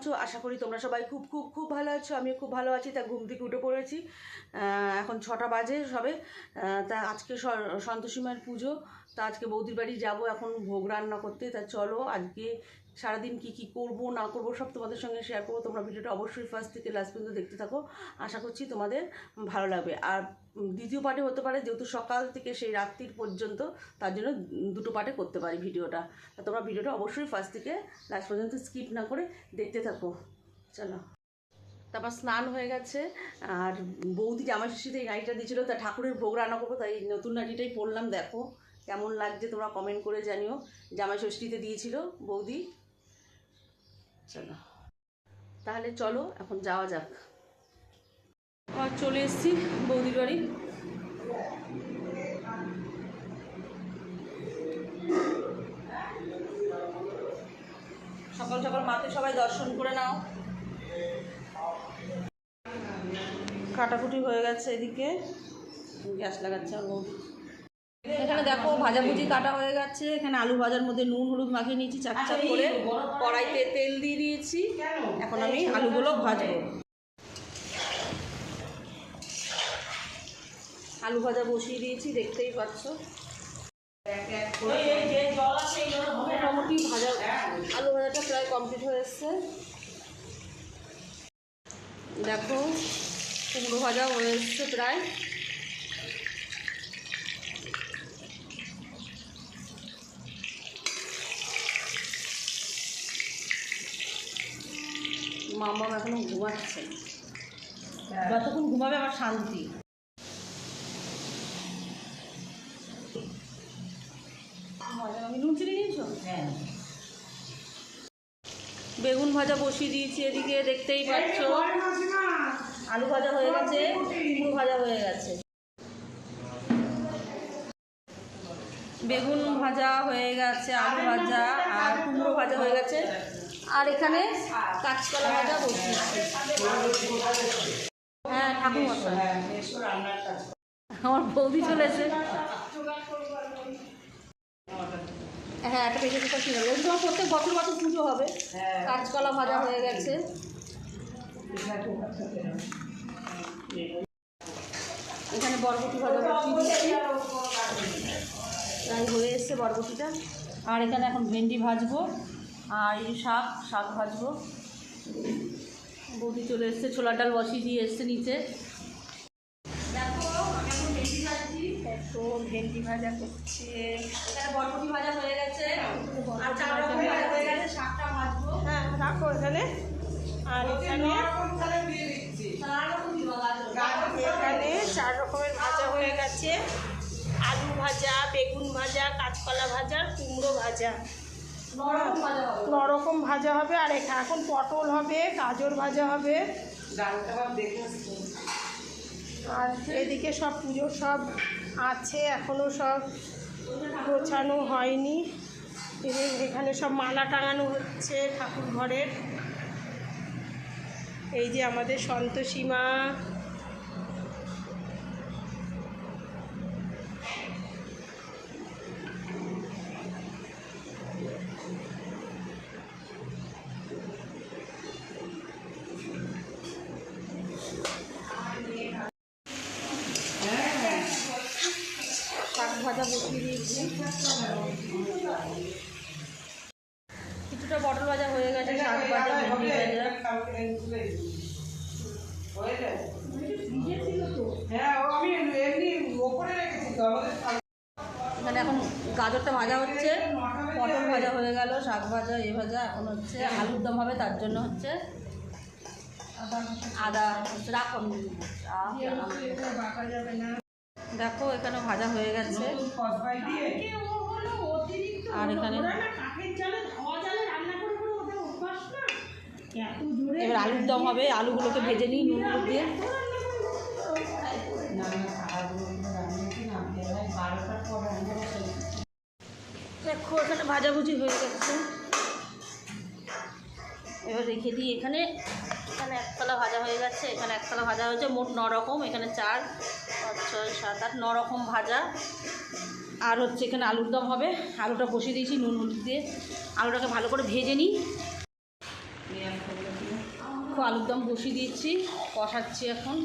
আছো? আশা করি তোমরা সবাই খুব খুব খুব ভালো আছো। আমিও খুব ভালো আছি। তা ঘুম থেকে উঠে পড়েছি। এখন ছটা বাজে সবে। তা আজকে সন্তোষী মায়ের পুজো। তা আজকে বৌদির বাড়ি যাব এখন ভোগ রান্না করতে। তা চলো, আজকে সারাদিন কি কি করব, না করব, সব তোমাদের সঙ্গে শেয়ার করব। তোমরা ভিডিওটা অবশ্যই ফার্স্ট থেকে লাস্ট পর্যন্ত দেখতে থাকো। আশা করছি তোমাদের ভালো লাগবে। আর দ্বিতীয় পার্টে হতে পারে, যেহেতু সকাল থেকে সেই রাত্রির পর্যন্ত, তার জন্য দুটো পার্টে করতে পারি ভিডিওটা। তোমরা ভিডিওটা অবশ্যই ফার্স্ট থেকে লাস্ট পর্যন্ত স্কিপ না করে দেখতে থাকো। চলো। তারপর স্নান হয়ে গেছে, আর বৌদি জামাই ষষ্ঠীতে এই নাইটা দিয়েছিলো, তা ঠাকুরের ভোগ রান্না করব, তাই নতুন নাইটিটাই পরলাম, দেখো। কেমন লাগছে তোমরা কমেন্ট করে জানিও। জামাই ষষ্ঠীতে দিয়েছিল বৌদি। চলো। তাহলে চলো, এখন যাওয়া যাক। চলে এসেছি বৌদির বাড়ি। সকাল সকাল মাকে সবাই দর্শন করে নাও। কাটাকুটি হয়ে গেছে এদিকে। গ্যাস লাগাচ্ছে আর বৌদি। এখানে দেখো ভাজাভুজি কাটা হয়ে গেছে। এখানে আলু ভাজার মধ্যে নুন হলুদ মাখিয়ে নিয়েছি চাক চাক করে কড়াইতে তেল দিয়ে দিয়েছি। এখন আমি আলুগুলো ভাজবো। আলু ভাজা বসিয়ে দিয়েছি দেখতেই পাচ্ছ। মোটামুটি ভাজা আলু ভাজাটা প্রায় কমপ্লিট হয়ে এসছে। দেখো কুমড়ো ভাজা হয়ে এসছে প্রায়। মামা এখনও ঘুমাচ্ছে। যতক্ষণ ঘুমাবে আমার শান্তি। নুন চিনি নিয়েছো? হ্যাঁ। বেগুন ভাজা বসিয়ে দিয়েছি এদিকে দেখতেই পাচ্ছ। আলু ভাজা হয়ে গেছে কুমড়ো ভাজা হয়ে গেছে। বেগুন ভাজা হয়ে গেছে আলু ভাজা আর কুমড়ো ভাজা হয়ে গেছে। আর এখানে কাঁচকলা ভাজা বসিয়েছি হ্যাঁ ঠাকুর মশাই আমার বৌদি চলেছে হ্যাঁ একটা পেঁচে পেঁচে ছিল ওই সময় প্রত্যেক বছর বছর পুজো হবে। কাঁচকলা ভাজা হয়ে গেছে। এখানে বরবটি ভাজা দিচ্ছি হয়ে এসছে বরবটিটা। আর এখানে এখন ভেন্ডি ভাজবো। আর এই শাক শাক ভাজবো। বৌদি চলে এসছে ছোলার ডাল বসিয়ে দিয়ে এসছে নিচে। তো ভেন্ডি ভাজা করছে। বরবটি ভাজা হয়ে গেছে। আর চার রকম ভাজা হয়ে গেছে। শাকটা ভাজবো। হ্যাঁ রাখো এখানে। আর এখানে চার রকমের ভাজা হয়ে গেছে। আলু ভাজা বেগুন ভাজা কাঁচকলা ভাজা কুমড়ো ভাজা। নরকম ভাজা হবে। আর এখানে এখন পটল হবে, গাজর ভাজা হবে। আর এদিকে সব পুজো সব আছে এখনও সব গোছানো হয়নি। এখানে সব মালা টাঙানো হচ্ছে ঠাকুর ঘরের এই যে আমাদের সন্তোষী মা। এখানে এখন গাজরটা ভাজা হচ্ছে, পটল ভাজা হয়ে গেল, শাক ভাজা, এ ভাজা, এখন হচ্ছে আলুর দম হবে, তার জন্য হচ্ছে আদা রাখো, আমি দেখো, এখানে ভাজা হয়ে গেছে। আর এখানে এবার আলুর দম হবে, আলুগুলোকে ভেজে নিই নুন দিয়ে। দেখো, এখানে ভাজাভুজি হয়ে গেছে। এবার রেখে দিই এখানে। এখানে একতলা ভাজা হয়ে গেছে, এখানে একতলা ভাজা হয়েছে, মোট ন রকম এখানে চার, পাঁচ, ছয়, সাত, আট ন রকম ভাজা। আর হচ্ছে এখানে আলুর দম হবে। আলুটা বসিয়ে দিয়েছি নুন হলুদ দিয়ে। আলুটাকে ভালো করে ভেজে নিই। আলুর দম বসিয়ে দিয়েছি, কষাচ্ছি এখন।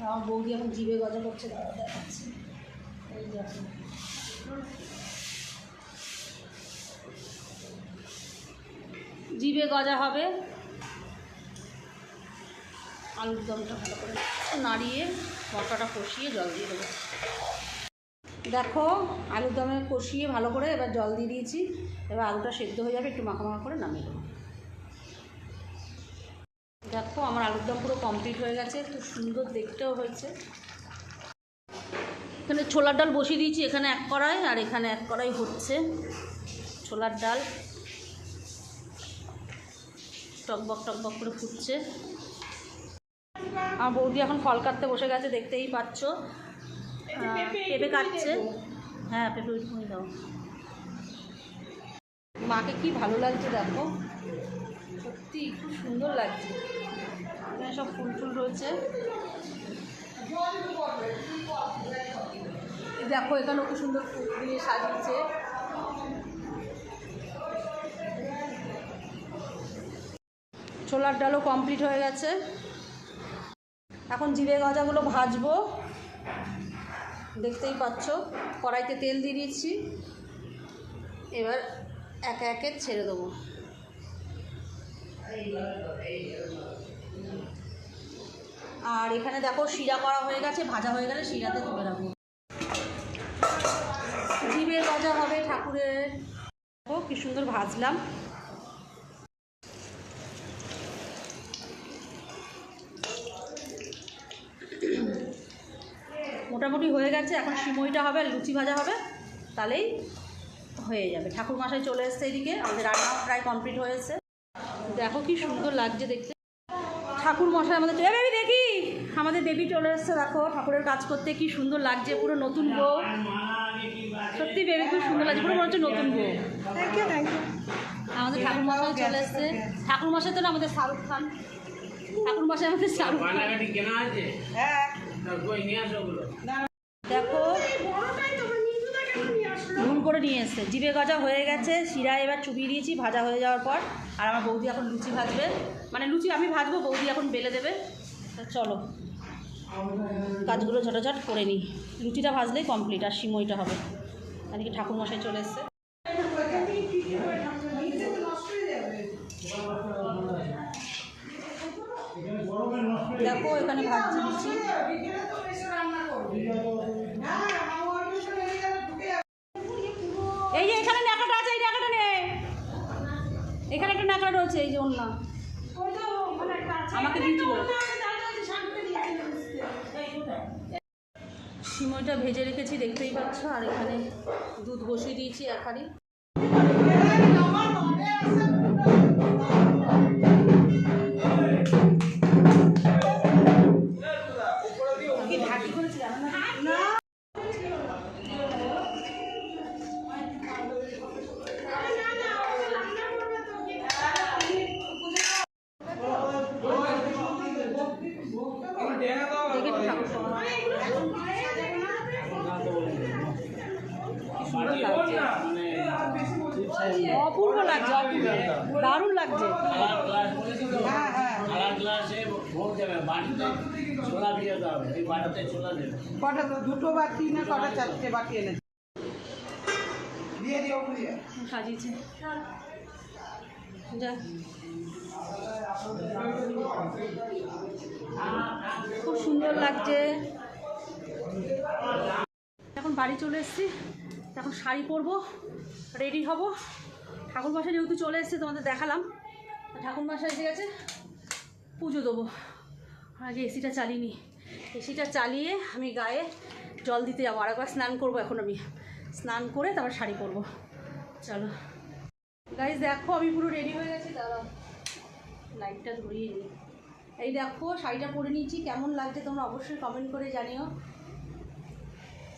আমার বৌদি এখন জিভে গজা করছে দেখাচ্ছি। জিভে গজা হবে। আলুর দমটা ভালো করে নাড়িয়ে মশলাটা কষিয়ে জল দিয়ে দেবো। দেখো, আলুর দমে কষিয়ে ভালো করে এবার জল দিয়ে দিয়েছি। এবার আলুটা সেদ্ধ হয়ে যাবে, একটু মাখা মাখা করে নামিয়ে দেবো দেখো, আমার আলুর দম পুরো কমপ্লিট হয়ে গেছে, খুব সুন্দর দেখতেও হয়েছে। এখানে ছোলার ডাল বসিয়ে দিয়েছি, এখানে এক কড়াই আর এখানে এক কড়াই হচ্ছে ছোলার ডাল। টকবক টকবক করে ফুটছে। আমার বৌদি এখন ফল কাটতে বসে গেছে, দেখতেই পাচ্ছ। পেঁপে কাটছে। হ্যাঁ পেঁপে উঠে দাও। মাকে কি ভালো লাগছে দেখো। সত্যি খুব সুন্দর লাগছে। এখানে সব ফুল ফুল রয়েছে। দেখো এখানেও খুব সুন্দর ফুল দিয়ে সাজিয়েছে। ছোলার ডালও কমপ্লিট হয়ে গেছে। এখন জিরে গজাগুলো ভাজবো। দেখতেই পাচ্ছ, কড়াইতে তেল দিয়ে দিচ্ছি এবার একে একে ছেড়ে দেবো। আর এখানে দেখো শিরা করা হয়ে গেছে, ভাজা হয়ে গেলে শিরাতে তুলে রাখব। জিভে ভাজা হবে ঠাকুরের। দেখো কি সুন্দর ভাজলাম। মোটামুটি হয়ে গেছে, এখন সিমইটা হবে লুচি ভাজা হবে, তাহলেই হয়ে যাবে। ঠাকুর মশাই চলে এসছে এদিকে আমাদের রান্না প্রায় কমপ্লিট হয়েছে দেখো কি সুন্দর লাগছে দেখতে। ঠাকুর মশাই আমাদের এ বেবি দেখি! আমাদের বেবি চলে এসছে দেখো ঠাকুরের কাজ করতে কি সুন্দর লাগছে পুরো নতুন বউ। সত্যি বেবি খুব সুন্দর লাগছে পুরো মনে হচ্ছে নতুন বউ। থ্যাংক ইউ থ্যাংক ইউ আমাদের ঠাকুর মশাই চলে এসছে। ঠাকুর মশাই তো না আমাদের শাহরুখ খান। ঠাকুর মশাই আমাদের শাহরুখ খান। বানাগাটি কেনা আছে? হ্যাঁ। দেখো বড়টাই তো নিচুটা কেন নিয়ে আসলো ভুল করে নিয়ে এসছে। জিভে গজা হয়ে গেছে, শিরা এবার চুবিয়ে দিয়েছি, ভাজা হয়ে যাওয়ার পর। আর আমার বৌদি এখন লুচি ভাজবে। মানে লুচি আমি ভাজবো, বৌদি এখন বেলে দেবে। চলো, কাজগুলো ঝটাঝট করে নিই। লুচিটা ভাজলেই কমপ্লিট আর সিমইটা হবে। এদিকে ঠাকুর মশাই চলে এসছে। দেখো, এখানে ভাজছি। এখানে রয়েছে, এই যে অন্য আমাকে সিমইটা ভেজে রেখেছি, দেখতেই পাচ্ছ, আর এখানে দুধ বসিয়ে দিয়েছি এক ছোলা লাগছে কটা তো দুটো বাটি না কটা চারটে বাটি দিয়ে সাজিয়েছে। যা। খুব সুন্দর লাগছে। এখন বাড়ি চলে এসেছি। এখন শাড়ি পরবো রেডি হব। ঠাকুর মশাই যেহেতু চলে এসেছে তোমাদের দেখালাম। ঠাকুর মশাই এসে গেছে পুজো দেবো। আগে এসিটা চালিয়ে নি। এসিটা চালিয়ে আমি গায়ে জল দিতে যাব। আর একবার স্নান করব এখন আমি। স্নান করে তারপর শাড়ি পরবো। চলো। গাইজ দেখো আমি পুরো রেডি হয়ে গেছি। দাঁড়াও। লাইটটা ধরিয়ে নিই এই দেখো শাড়িটা পরে নিয়েছি। কেমন লাগছে তোমরা অবশ্যই কমেন্ট করে জানিও।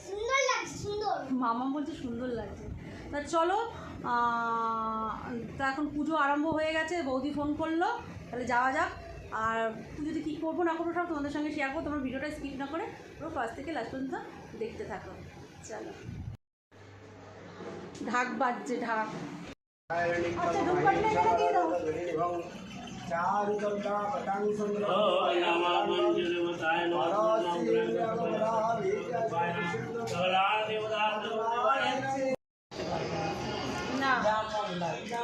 সুন্দর লাগছে সুন্দর। মামা বলছে সুন্দর লাগছে। তা চলো তা এখন পুজো আরম্ভ হয়ে গেছে, বৌদি ফোন করল, তাহলে যাওয়া যাক। আর পুজোতে কী করব না করব সব তোমাদের সঙ্গে শেয়ার করব, তোমার ভিডিওটা স্কিপ না করে পুরো ফার্স্ট থেকে লাস্ট পর্যন্ত দেখতে থাকো। চলো। ঢাক বাজছে, ঢাক। দেবতায় না আজকে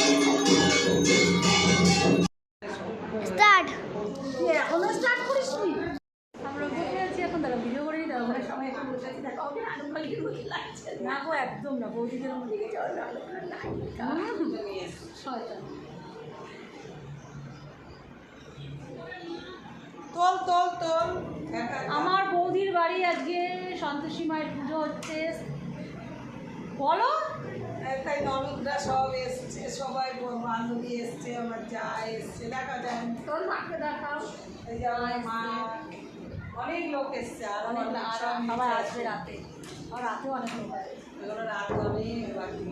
না গো একদম না বৌদিদের মধ্যে চল আলু শয়তান তোল তোল তোল। আমার বৌদির বাড়ি আজকে সন্তোষী মায়ের পুজো হচ্ছে। বলো। তাই ননদরা সব এসছে সবাই বান্ধবী এসছে আমার যা এসছে দেখা যায় তোর মাকে দেখাও। মা। অনেক লোক এসছে আর অনেক সবাই আসবে রাতে। আর রাতেও অনেক লোক রাত অনেক বাকি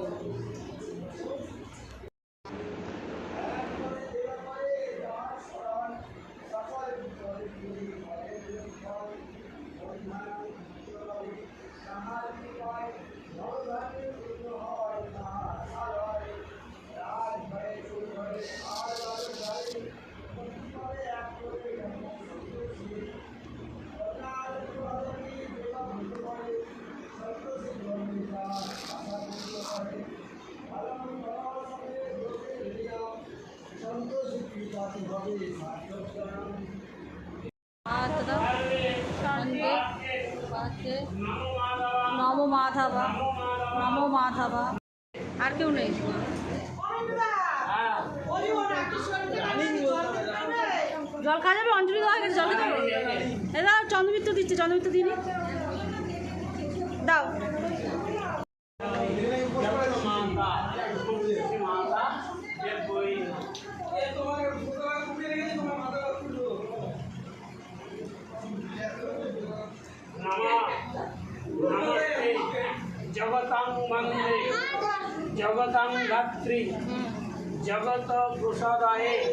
মাধবা। নম মাধবা। আর কেউ নেই। জল খাওয়া যাবে? অঞ্জলি দেওয়া গেছে জল খাবে এ দাও চন্দ্রমিত্র দিচ্ছে চন্দ্রমিত্র দিই দাও। हम्म। जगत जगत प्रसादाए